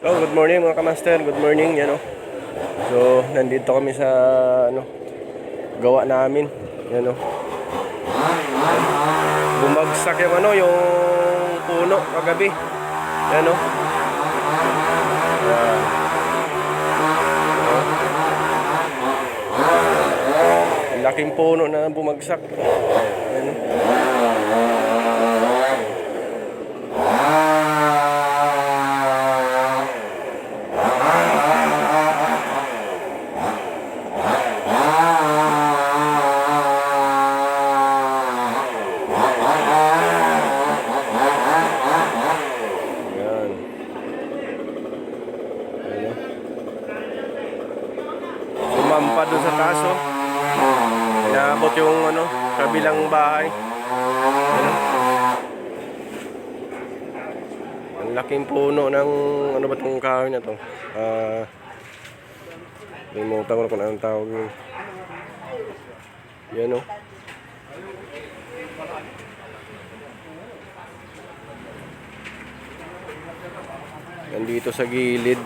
So, good morning mga kamaster. Good morning, yan o. So, nandito kami sa, ano, gawa namin. Yan o. Bumagsak yung ano, yung puno kagabi. Yan o. Laking puno na bumagsak. Yan o. Sumampa doon sa taas, oh. Inaabot yung ano, kabilang bahay. Ang laking puno ng ano ba itong kahoy na to? Ah, limutan ko na kung anong tawag yun. Yan oh. Nandito sa gilid.